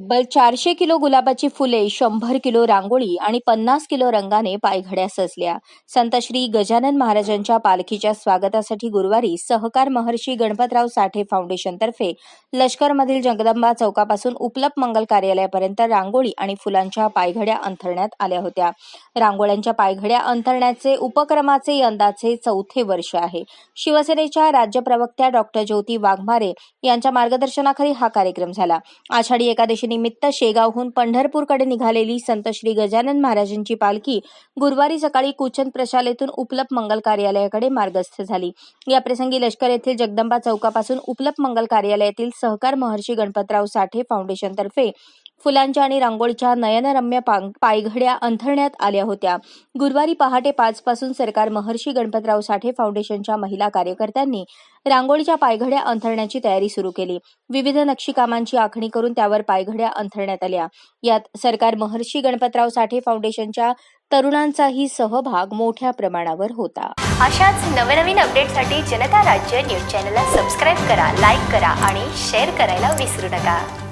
तब्बल चारशे किलो गुलाबाची फुले शंभर किलो रांगोळी आणि पन्नास किलो रंगाने पायघड्या सजल्या. संत श्री गजानन महाराजांच्या पालखीच्या स्वागतासाठी गुरुवारी सहकार महर्षी गणपतराव साठे फाउंडेशनतर्फे लष्करमधील जगदंबा चौकापासून उपलब्ध मंगल कार्यालयापर्यंत रांगोळी आणि फुलांच्या पायघड्या अंथरण्यात आल्या होत्या. रांगोळ्यांच्या पायघड्या अंथरण्याचे उपक्रमाचे यंदाचे चौथे वर्ष आहे. शिवसेनेच्या राज्य प्रवक्त्या डॉक्टर ज्योती वाघमारे यांच्या मार्गदर्शनाखाली हा कार्यक्रम झाला. आषाढी एकादशी निमित्त शेगावहून पंढरपूरकडे निघालेली संत श्री गजानन महाराजांची पालखी गुरुवारी सकाळी कुचन प्रशालेतून उपलप मंगल कार्यालयाकडे मार्गस्थ झाली. याप्रसंगी लष्कर येथील जगदंबा चौकापासून उपलप मंगल कार्यालयातील सहकार महर्षी गणपतराव साठे फाउंडेशनतर्फे फुलांच्या आणि रांगोळीच्या नयनरम्य पांग- पायघड्या अंथरण्यात आल्या होत्या. गुरुवारी पहाटे पाच पासून सरकार महर्षी गणपतराव साठे फाउंडेशनच्या महिला कार्यकर्त्यांनी रांगोळीच्या पायघड्या अंथरण्याची तयारी सुरू केली. विविध नक्षीकामांची आखणी करून त्यावर पायघड्या अंथरण्यात आल्या. यात सरकार महर्षी गणपतराव साठे फाउंडेशनच्या तरुणांचाही सहभाग मोठ्या प्रमाणावर होता. अशाच नवनवीन अपडेटसाठी जनता राज्य न्यूज चॅनलला सबस्क्राईब करा लाईक करा आणि शेअर करायला विसरू नका.